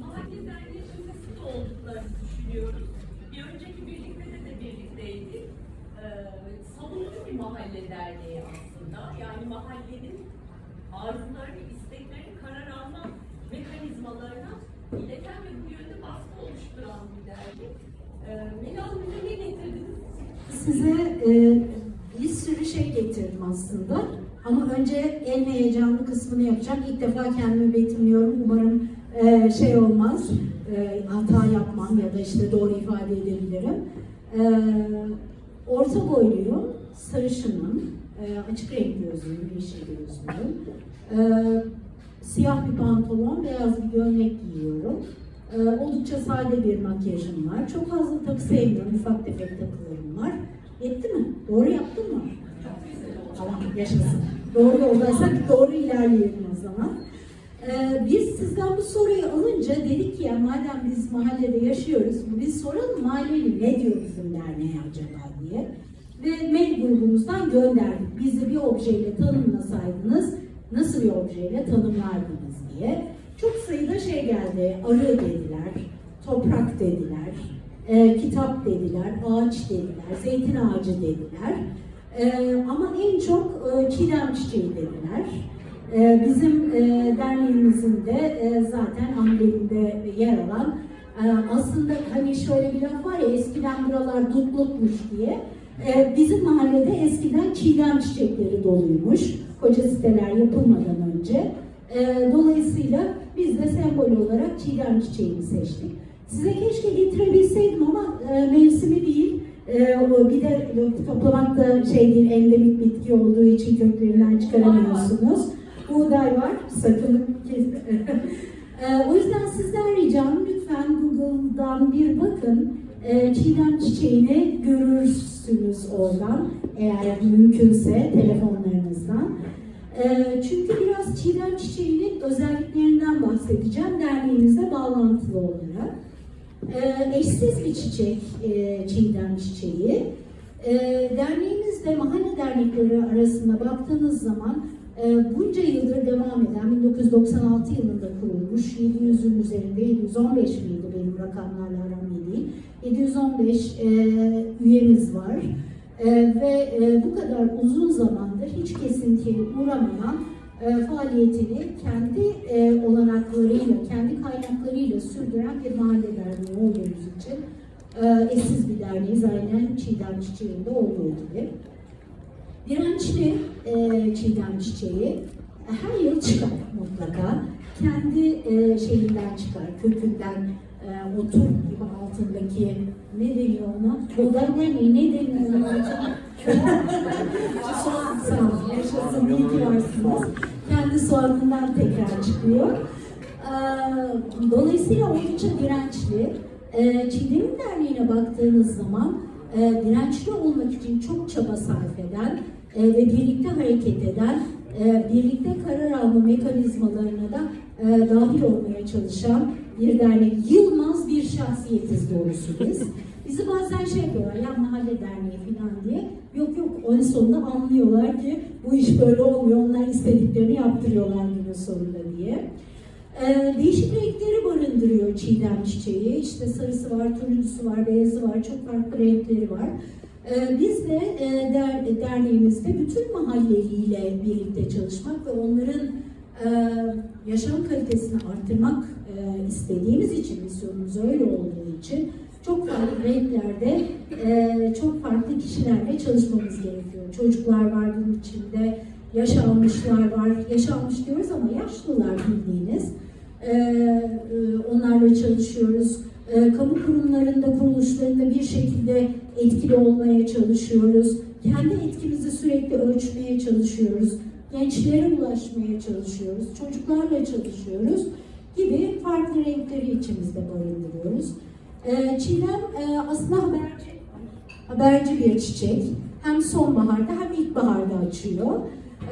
mahalle derneği üyesi de olduklarını düşünüyoruz. Bir önceki birlikte de, birlikteydik. Ee, savunucu bir mahalle derneği aslında. Yani mahallenin arzularını, isteklerini karar alma mekanizmalarına ileten ve bu yönde baskı oluşturan bir dergi. Ee, Melih Hanım ne getirdiniz? Size e, bir sürü şey getirdim aslında. Ama önce en heyecanlı kısmını yapacağım. İlk defa kendimi betimliyorum. Umarım e, şey olmaz, e, hata yapmam ya da işte doğru ifade edebilirim. E, orta boyluyum, sarışınım, e, açık renk gözlüyüm, yeşil gözlüyüm. E, siyah bir pantolon, beyaz bir gömlek giyiyorum. E, oldukça sade bir makyajım var. Çok fazla takı sevmiyorum, ufak tefek takılarım var. Yetti mi? Doğru yaptın mı? Tamam, yaşasın. Doğru yoldaysak doğru ilerleyelim o zaman. Ee, biz sizden bu soruyu alınca dedik ki ya madem biz mahallede yaşıyoruz, biz soralım mahalleli ne diyor bizim derneğe acaba diye. Ve mail grubumuzdan gönderdik. Bizi bir objeyle tanımlasaydınız nasıl bir objeyle tanımlardınız diye. Çok sayıda şey geldi. Arı dediler, toprak dediler, e, kitap dediler, ağaç dediler, zeytin ağacı dediler. E, ama en çok e, çiğdem çiçeği dediler. E, bizim e, derneğimizin de e, zaten ambleminde yer alan e, aslında hani şöyle bir laf var ya eskiden buralar dutlukmuş diye. Bizim mahallede eskiden çiğdem çiçekleri doluymuş. Koca siteler yapılmadan önce. Dolayısıyla biz de sembol olarak çiğdem çiçeğini seçtik. Size keşke getirebilseydim ama mevsimi değil. Bir de toplamak da şey değil, endemik bitki olduğu için köklerinden çıkaramıyorsunuz. Buğday var, sakın kes- e, O yüzden sizden ricam lütfen Google'dan bir bakın. E, çiğdem çiçeğini görürsünüz oradan eğer mümkünse telefonlarınızdan. E, çünkü biraz çiğdem çiçeğinin özelliklerinden bahsedeceğim derneğimizle bağlantılı olarak. E, eşsiz bir çiçek e, çiğdem çiçeği. E, derneğimizle mahalle dernekleri arasında baktığınız zaman bunca yıldır devam eden 1996 yılında kurulmuş 700'ün üzerinde 715 miydi benim rakamlarla aram iyi değil. 715 e, üyemiz var. E, ve e, bu kadar uzun zamandır hiç kesintiye uğramadan e, faaliyetini kendi e, olanaklarıyla, kendi kaynaklarıyla sürdüren bir mahalle derneği olduğumuz için e, eşsiz bir derneğiz aynen Çiğdem Çiçeği'nde olduğu gibi. Dirençli e, çiğdem çiçeği her yıl çıkar mutlaka. Kendi e, şeyinden çıkar, kökünden, e, otur gibi altındaki ne deniyor ona? Odar demeyi ne deniyor ona? Soğan, sağ yaşasın, iyi varsınız. Kendi soğanından tekrar çıkıyor. E, dolayısıyla oldukça dirençli. E, Çiğdem'in derneğine baktığınız zaman e, dirençli olmak için çok çaba sarf eden e, ve birlikte hareket eden, e, birlikte karar alma mekanizmalarına da e, dahil olmaya çalışan bir dernek. Yılmaz bir şahsiyetiz doğrusu biz. Bizi bazen şey yapıyorlar, ya mahalle derneği falan diye. Yok yok, onun sonunda anlıyorlar ki bu iş böyle olmuyor, onlar istediklerini yaptırıyorlar günün sonunda diye. Ee, değişik renkleri barındırıyor çiğdem çiçeği. İşte sarısı var, turuncusu var, beyazı var, çok farklı renkleri var. Ee, biz de e, der, derneğimizde bütün mahalleliyle birlikte çalışmak ve onların e, yaşam kalitesini arttırmak e, istediğimiz için, misyonumuz öyle olduğu için çok farklı renklerde, e, çok farklı kişilerle çalışmamız gerekiyor. Çocuklar var bunun içinde, yaş almışlar var. Yaş almış diyoruz ama yaşlılar bildiğiniz. Ee, e, onlarla çalışıyoruz. Ee, kamu kurumlarında, kuruluşlarında bir şekilde etkili olmaya çalışıyoruz. Kendi etkimizi sürekli ölçmeye çalışıyoruz. Gençlere ulaşmaya çalışıyoruz. Çocuklarla çalışıyoruz gibi farklı renkleri içimizde barındırıyoruz. Ee, Çiğdem e, aslında haberci, haberci bir çiçek. Hem sonbaharda hem ilkbaharda açıyor.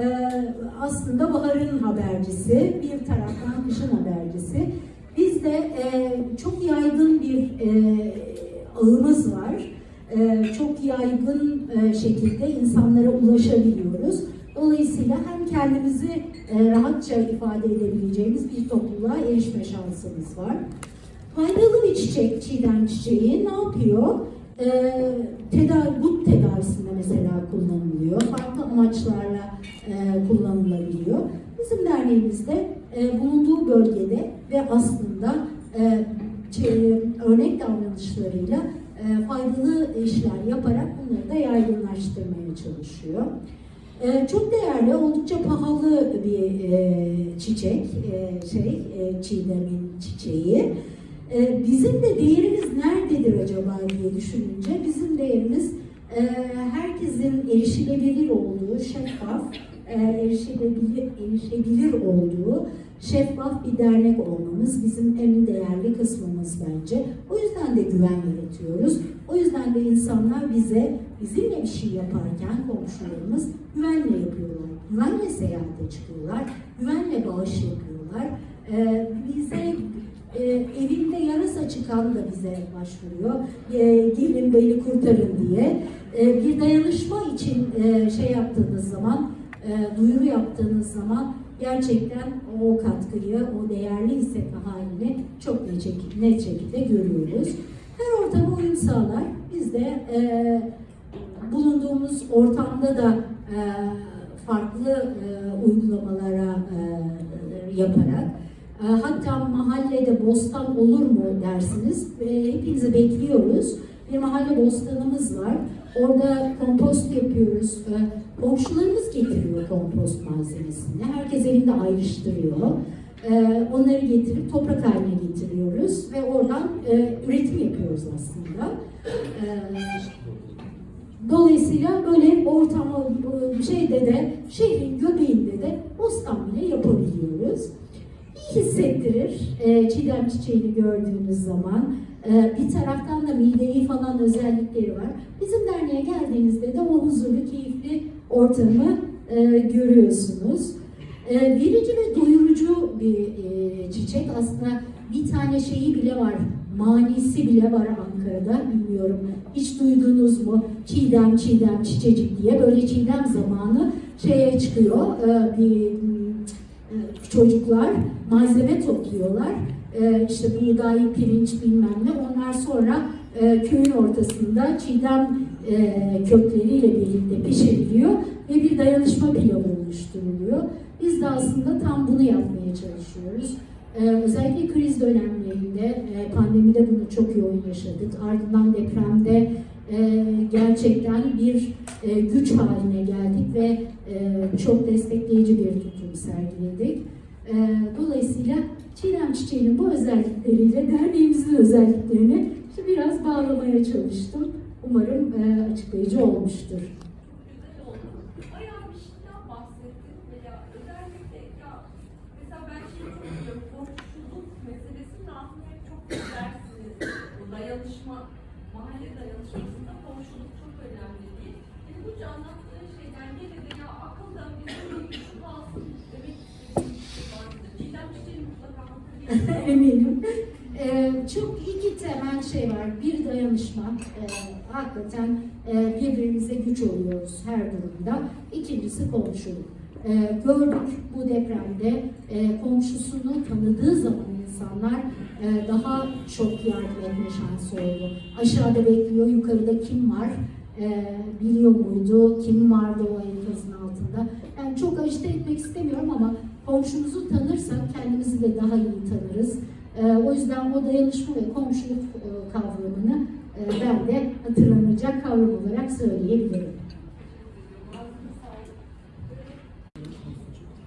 Ee, aslında baharın habercisi, bir taraftan kışın habercisi. Bizde e, çok yaygın bir e, ağımız var. E, çok yaygın e, şekilde insanlara ulaşabiliyoruz. Dolayısıyla hem kendimizi e, rahatça ifade edebileceğimiz bir topluluğa erişme şansımız var. Faydalı bir çiçek, çiğdem çiçeği ne yapıyor? E, tedavi, gut tedavisinde mesela kullanılıyor. Farklı amaçlarla e, kullanılabiliyor. Bizim derneğimizde e, bulunduğu bölgede ve aslında e, çe- örnek davranışlarıyla e, faydalı işler yaparak bunları da yaygınlaştırmaya çalışıyor. E, çok değerli, oldukça pahalı bir e, çiçek, e, şey, e, çiğdemin çiçeği. E, bizim de değerimiz nerededir acaba diye düşününce bizim değerimiz e, herkesin erişilebilir olduğu, şeffaf, e, erişilebilir, erişebilir olduğu şeffaf bir dernek olmamız bizim en değerli kısmımız bence. O yüzden de güven yaratıyoruz. O yüzden de insanlar bize bizimle bir şey yaparken komşularımız güvenle yapıyorlar. Güvenle seyahate çıkıyorlar. Güvenle bağış yapıyorlar. Ee, bize e, evinde yarasa çıkan da bize başvuruyor. E, gelin beni kurtarın diye. E, bir dayanışma için e, şey yaptığınız zaman, e, duyuru yaptığınız zaman gerçekten o katkıyı, o değerli hissetme halini çok net net şekilde görüyoruz. Her ortama uyum sağlar. Biz de e, bulunduğumuz ortamda da e, farklı e, uygulamalara e, yaparak hatta mahallede bostan olur mu dersiniz. E, hepinizi bekliyoruz. Bir mahalle bostanımız var. Orada kompost yapıyoruz. E, komşularımız getiriyor kompost malzemesini. Herkes evinde ayrıştırıyor. E, onları getirip toprak haline getiriyoruz ve oradan e, üretim yapıyoruz aslında. E, Dolayısıyla böyle ortama bu şeyde de şehrin göbeğinde de bostan bile yapabiliyoruz. İyi hissettirir e, çiğdem çiçeğini gördüğünüz zaman. E, bir taraftan da mideyi falan özellikleri var. Bizim derneğe geldiğinizde de o huzurlu, keyifli ortamı e, görüyorsunuz. E, verici ve doyurucu bir e, çiçek. Aslında bir tane şeyi bile var, manisi bile var Ankara'da. Bilmiyorum hiç duydunuz mu? Çiğdem, çiğdem, çiçecik diye böyle çiğdem zamanı şeye çıkıyor. E, bir çocuklar malzeme topluyorlar. E, işte buğday, pirinç bilmem ne. Onlar sonra e, köyün ortasında çiğdem e, kökleriyle birlikte pişiriliyor ve bir dayanışma pilavı oluşturuluyor. Biz de aslında tam bunu yapmaya çalışıyoruz. Ee, özellikle kriz dönemlerinde, e, pandemide bunu çok yoğun yaşadık. Ardından depremde e, gerçekten bir e, güç haline geldik ve e, çok destekleyici bir tutum sergiledik. E, dolayısıyla Çiğdem Çiçeği'nin bu özellikleriyle derneğimizin özelliklerini biraz bağlamaya çalıştım. Umarım e, açıklayıcı olmuştur. dayanışma, mahalle dayanışmasında komşuluk çok önemli değil. Yani bu anlattığın şeyden de ya akılda bizim bir şu kalsın demek istediğim bir şey vardı. Cidden çiçeği mutlaka hatırlayın. Eminim. Ee, çok iki temel şey var. Bir dayanışma. Ee, hakikaten e, birbirimize güç oluyoruz her durumda. İkincisi komşuluk. Ee, gördük bu depremde e, komşusunu tanıdığı zaman insanlar e, daha çok yardım etme şansı oldu. Aşağıda bekliyor, yukarıda kim var? E, biliyor muydu? Kim vardı o enkazın altında? Yani çok acite etmek istemiyorum ama komşumuzu tanırsak kendimizi de daha iyi tanırız. Ee, o yüzden o dayanışma ve komşuluk e, kavramını e, ben de hatırlanacak kavram olarak söyleyebilirim.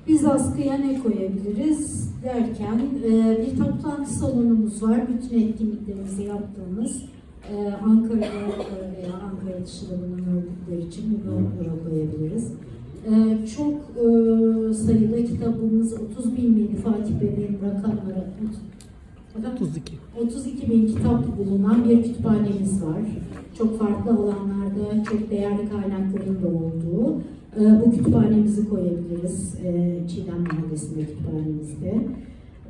Biz askıya ne koyabiliriz derken e, bir toplantı salonumuz var. Bütün etkinliklerimizi yaptığımız e, Ankara'da veya Ankara dışında bulunan örgütler için bunu buraya koyabiliriz. E, çok e, sayıda kitabımız 30 bin miydi Fatih Bey'in rakamları? 32. 32 bin kitap bulunan bir kütüphanemiz var. Çok farklı alanlarda çok değerli kaynakların da olduğu. Ee, Bu kütüphanemizi koyabiliriz. Ee, Çiğdem Mahallesi'nde kütüphanemizde.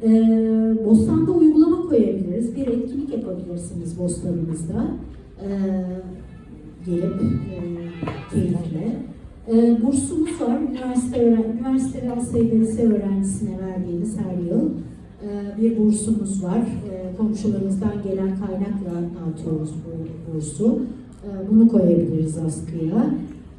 Ee, Bostan'da uygulama koyabiliriz. Bir etkinlik yapabilirsiniz Bostan'ımızda. Gelip e, keyifle. Bursumuz var. Üniversite öğren üniversite ve sayıda lise öğrencisine verdiğimiz her yıl e, bir bursumuz var. Komşularımızdan gelen kaynakla dağıtıyoruz bu bursu. Bunu koyabiliriz askıya.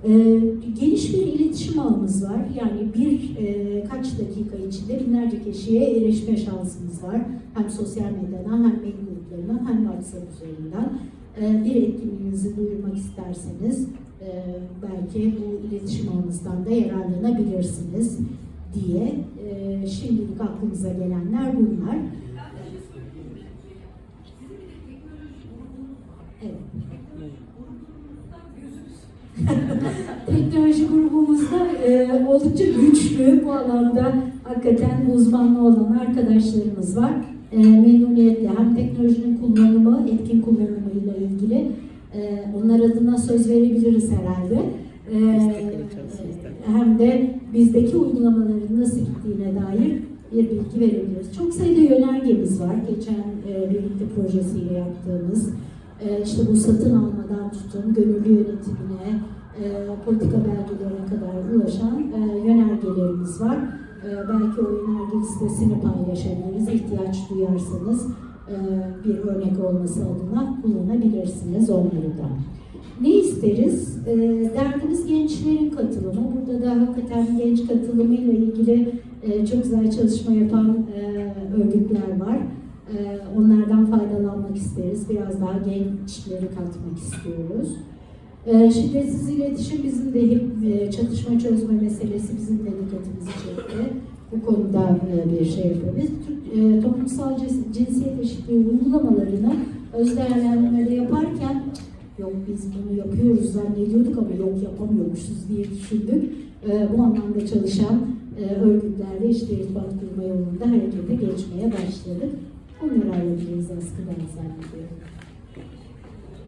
E, geniş bir iletişim ağımız var. Yani bir e, kaç dakika içinde binlerce kişiye erişme şansımız var. Hem sosyal medyadan hem mail gruplarından hem WhatsApp üzerinden. E, bir etkinliğinizi duyurmak isterseniz e, belki bu iletişim ağımızdan da yararlanabilirsiniz diye e, şimdilik aklımıza gelenler bunlar. Ben bir şey söyleyeyim mi? Sizin bir de teknoloji grubunuz var. Evet. Teknoloji grubunuzda gözünüz Teknoloji grubumuzda e, oldukça güçlü bu alanda hakikaten uzmanlı olan arkadaşlarımız var. E, memnuniyetle hem teknolojinin kullanımı, etkin kullanımıyla ilgili e, onlar adına söz verebiliriz herhalde. E, içerisinde. hem de bizdeki uygulamaların nasıl gittiğine dair bir bilgi verebiliriz. Çok sayıda yönergemiz var. Geçen e, birlikte projesiyle yaptığımız e, işte bu satın almadan tutun gönüllü yönetimine, e, politika belgelerine kadar ulaşan e, yönergelerimiz var. E, belki o yönerge listesini paylaşabiliriz. İhtiyaç duyarsanız e, bir örnek olması adına kullanabilirsiniz onları da. Ne isteriz? E, derdimiz gençlerin katılımı. Burada da hakikaten genç katılımıyla ilgili e, çok güzel çalışma yapan e, örgütler var. E, onlardan faydalanmak isteriz. Biraz daha gençleri katmak istiyoruz. E, şiddetsiz iletişim bizim de hep e, çatışma çözme meselesi bizim de dikkatimizi çekti. Bu konuda e, bir şey yapıyoruz. Türk, e, toplumsal cins- cinsiyet eşitliği uygulamalarını öz değerlendirmede yaparken yok biz bunu yapıyoruz zannediyorduk ama yok yapamıyormuşuz diye düşündük. Bu anlamda çalışan e, örgütlerle işte irtibat kurma yolunda harekete geçmeye başladık. Onları halledeceğiz aslında.